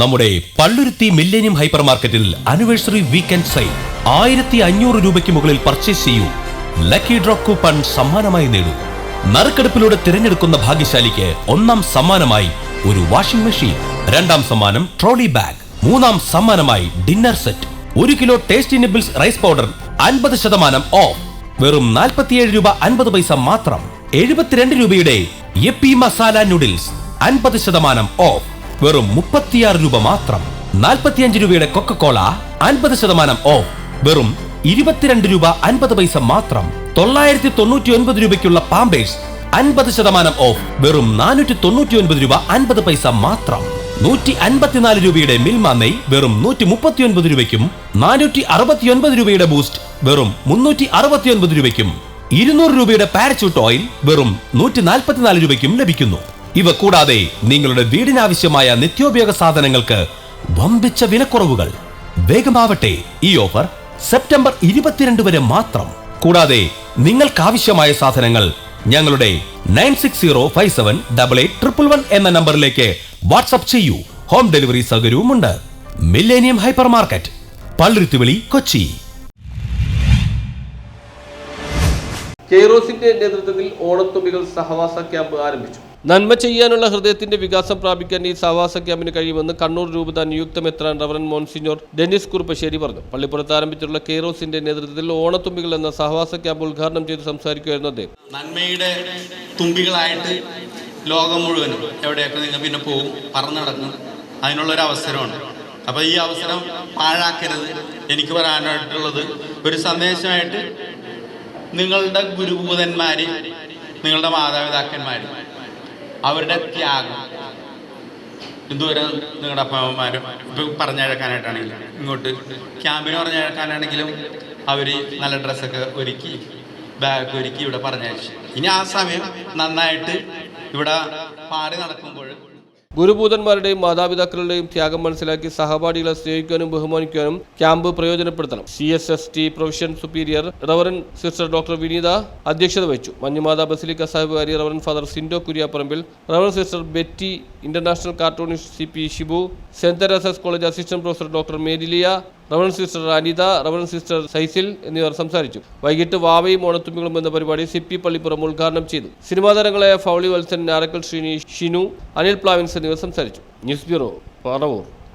നമ്മുടെ Palluruthy millennium hyper മാർക്കറ്റിൽ anniversary weekend sale ആയിരത്തി അഞ്ഞൂറ് രൂപയ്ക്ക് മുകളിൽ പർച്ചേസ് ചെയ്യൂ. ലക്കി ഡ്രോ കൂപ്പൺ സമ്മാനമായി നേടൂ. നറുക്കെടുപ്പിലൂടെ തിരഞ്ഞെടുക്കുന്ന ഭാഗ്യശാലിക്ക് ഒന്നാം സമ്മാനമായി ഒരു വാഷിംഗ് മെഷീൻ രണ്ടാം സമ്മാനം ട്രോളി ബാഗ് മൂന്നാം സമ്മാനമായി ഡിന്നർ സെറ്റ് ഒരു kilo tasty nibbles rice powder അൻപത് ശതമാനം ഓഫ് വെറും നാൽപ്പത്തിയേഴ് രൂപ അൻപത് പൈസ മാത്രം. എഴുപത്തിരണ്ട് രൂപയുടെ എപ്പി മസാല നൂഡിൽസ് അൻപത് ശതമാനം ഓഫ് വെറും മുപ്പത്തിയാറ് രൂപ മാത്രം. നാൽപ്പത്തിയഞ്ച് രൂപയുടെ കൊക്കക്കോള അൻപത് ശതമാനം ഓഫ്. വെറും ഇരുപത്തിരണ്ട് രൂപ അൻപത് പൈസ മാത്രം. തൊള്ളായിരത്തി തൊണ്ണൂറ്റി ഒൻപത് രൂപയ്ക്കുള്ള പാമ്പേഴ്സ് അൻപത് ശതമാനം ഓഫ്. വെറും നാനൂറ്റി തൊണ്ണൂറ്റി ഒൻപത് രൂപ അൻപത് പൈസ മാത്രം. നൂറ്റി അൻപത്തിനാല് രൂപയുടെ മിൽമ വെറും നൂറ്റി മുപ്പത്തി ഒൻപത് രൂപയ്ക്കും നാനൂറ്റി അറുപത്തി ഒൻപത് രൂപയുടെ ബൂസ്റ്റ് വെറും മുന്നൂറ്റി അറുപത്തി ഒൻപത് രൂപയ്ക്കും. ഇരുന്നൂറ് രൂപയുടെ പാരച്യൂട്ട് ഓയിൽ വെറും നൂറ്റി നാൽപ്പത്തിനാല് രൂപയ്ക്കും ലഭിക്കുന്നു. ഇവ കൂടാതെ നിങ്ങളുടെ വീടിനാവശ്യമായ നിത്യോപയോഗ സാധനങ്ങൾക്ക് വമ്പിച്ച വിലക്കുറവുകൾ വേഗമാവട്ടെ ഈ ഓഫർ സെപ്റ്റംബർ ഇരുപത്തിരണ്ട് വരെ മാത്രം. കൂടാതെ നിങ്ങൾക്കാവശ്യമായ സാധനങ്ങൾ ഞങ്ങളുടെ nine six zero five seven double eight triple one എന്ന നമ്പറിലേക്ക് വാട്സ്ആപ്പ് ചെയ്യൂ. ഹോം ഡെലിവറി സൗകര്യവുമുണ്ട്. മില്ലേനിയം ഹൈപ്പർ മാർക്കറ്റ് പള്ളിരുത്തുവിളി കൊച്ചി. കെയ്റോസിന്റെ നേതൃത്വത്തിൽ ഓണത്തുമ്പികൾ സഹവാസ ക്യാമ്പ് ആരംഭിച്ചു. നന്മ ചെയ്യാനുള്ള ഹൃദയത്തിന്റെ വികാസം പ്രാപിക്കാൻ ഈ സഹവാസ ക്യാമ്പിന് കഴിയുമെന്ന് കണ്ണൂർ രൂപത നിയുക്ത മെത്രാൻ റവറൻ മോൺസിഞ്ഞോർ ഡെന്നിസ് കുറുപ്പശ്ശേരി പറഞ്ഞു. പള്ളിപ്പുറത്ത് ആരംഭിച്ചിട്ടുള്ള കെയ്റോസിന്റെ നേതൃത്വത്തിൽ ഓണത്തുമ്പികൾ എന്ന സഹവാസ ക്യാമ്പ് ഉദ്ഘാടനം ചെയ്ത് സംസാരിക്കുകയായിരുന്നു അദ്ദേഹം. നന്മയുടെ തുമ്പികളായിട്ട് ലോകം മുഴുവനും എവിടെയൊക്കെ നിങ്ങൾ പിന്നെ പോകും പറന്നു നടക്കും അതിനുള്ള ഒരു അവസരമാണ്. അപ്പോൾ ഈ അവസരം പാഴാക്കരുത്. എനിക്ക് പറയാനായിട്ടുള്ളത് ഒരു സന്ദേശമായിട്ട് നിങ്ങളുടെ ഗുരുഭൂതന്മാര് നിങ്ങളുടെ മാതാപിതാക്കന്മാര് അവരുടെ ത്യാഗം. എന്തോരം നിങ്ങളുടെ അപ്പന്മാരും ഇപ്പം പറഞ്ഞഴക്കാനായിട്ടാണെങ്കിലും ഇങ്ങോട്ട് ക്യാമ്പിന് പറഞ്ഞഴക്കാനാണെങ്കിലും അവർ നല്ല ഡ്രസ്സൊക്കെ ഒരുക്കി ബാഗ് ഒരുക്കി ഇവിടെ പറഞ്ഞയച്ചു. ഇനി ആ സമയം നന്നായിട്ട് ഇവിടെ പാറി നടക്കുമ്പോൾ ഗുരുഭൂതന്മാരുടെയും മാതാപിതാക്കളുടെയും ത്യാഗം മനസ്സിലാക്കി സഹപാഠികളെ സ്നേഹിക്കാനും ബഹുമാനിക്കാനും camp പ്രയോജനപ്പെടുത്തണം. C S S T profession superior reverend sister doctor Vineetha അധ്യക്ഷത വഹിച്ചു. Manjumatha basilica സാഹിബുകാരി reverend father Sindo Kuriyaparambil reverend sister Betty international cartoonist C P Shibu saint Teresa's college assistant professor doctor Mariliya reverend sister Anitha reverend sister Sisil എന്നിവർ സംസാരിച്ചു. വൈകിട്ട് വാവയും ഓണത്തുമ്പികളും എന്ന പരിപാടി C P Pallippuram ഉദ്ഘാടനം ചെയ്തു. Cinema താരങ്ങളായ ഫൗളി വത്സൻ നാരക്കൽ ശ്രീനി ഷിനു അനിൽ പ്ലാവിൻസ് എന്നിവർ സംസാരിച്ചു. News bureau Paravur.